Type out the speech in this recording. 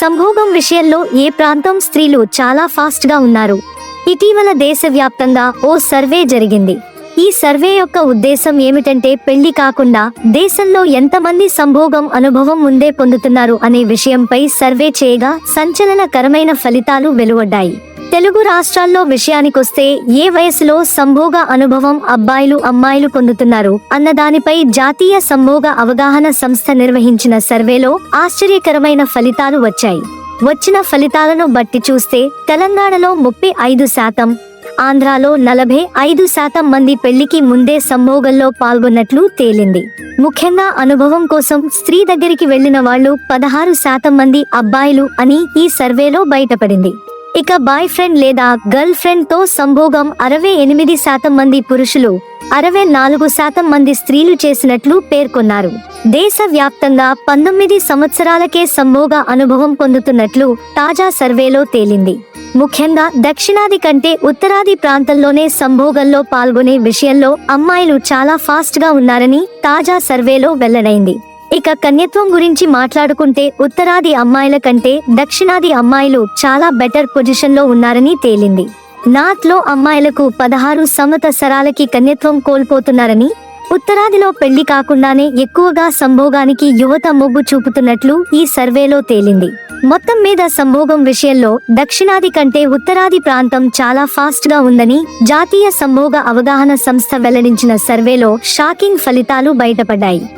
సంభోగం విషయంలో ఏ ప్రాంతం స్త్రీలు చాలా ఫాస్ట్గా ఉన్నారు? ఇటీవల దేశవ్యాప్తంగా ఓ సర్వే జరిగింది. ఈ సర్వే యొక్క ఉద్దేశం ఏమిటంటే పెళ్ళి కాకుండా దేశంలో ఎంతమంది సంభోగం అనుభవం ముందే పొందుతున్నారు అనే విషయంపై సర్వే చేయగా సంచలనకరమైన ఫలితాలు వెలువడ్డాయి. తెలుగు రాష్ట్రాల్లో విషయానికొస్తే ఏ వయసులో సంభోగ అనుభవం అబ్బాయిలు అమ్మాయిలు పొందుతున్నారు అన్న దానిపై జాతీయ సంభోగ అవగాహన సంస్థ నిర్వహించిన సర్వేలో ఆశ్చర్యకరమైన ఫలితాలు వచ్చాయి. వచ్చిన ఫలితాలను బట్టి చూస్తే తెలంగాణలో ముప్పై ఐదు శాతం ఆంధ్రాలో నలభై ఐదు శాతం మంది పెళ్ళికి ముందే సంభోగంలో పాల్గొన్నట్లు తేలింది. ముఖ్యంగా అనుభవం కోసం స్త్రీ దగ్గరికి వెళ్ళిన వాళ్ళు పదహారు శాతం మంది అబ్బాయిలు అని ఈ సర్వేలో బయటపడింది. ఇక బాయ్ ఫ్రెండ్ లేదా గర్ల్ ఫ్రెండ్తో సంభోగం అరవై ఎనిమిది శాతం మంది పురుషులు అరవై నాలుగు శాతం మంది స్త్రీలు చేసినట్లు పేర్కొన్నారు. దేశ వ్యాప్తంగా పంతొమ్మిది సంవత్సరాలకే సంభోగ అనుభవం పొందుతున్నట్లు తాజా సర్వేలో తేలింది. ముఖ్యంగా దక్షిణాది కంటే ఉత్తరాది ప్రాంతంలోనే సంభోగంలో పాల్గొనే విషయంలో అమ్మాయిలు చాలా ఫాస్ట్గా ఉన్నారని తాజా సర్వేలో వెల్లడైంది. ఇక కన్యత్వం గురించి మాట్లాడుకుంటే ఉత్తరాది అమ్మాయిల కంటే దక్షిణాది అమ్మాయిలు చాలా బెటర్ పొజిషన్లో ఉన్నారని తేలింది. నార్త్లో అమ్మాయిలకు పదహారు సంవత్సరాలకి కన్యత్వం కోల్పోతున్నారని ఉత్తరాదిలో పెళ్ళి కాకుండానే ఎక్కువగా సంభోగానికి యువత మొగ్గు చూపుతున్నట్లు ఈ సర్వేలో తేలింది. మొత్తం మీద సంభోగం విషయంలో దక్షిణాది కంటే ఉత్తరాది ప్రాంతం చాలా ఫాస్ట్గా ఉందని జాతీయ సంభోగ అవగాహన సంస్థ వెల్లడించిన సర్వేలో షాకింగ్ ఫలితాలు బయటపడ్డాయి.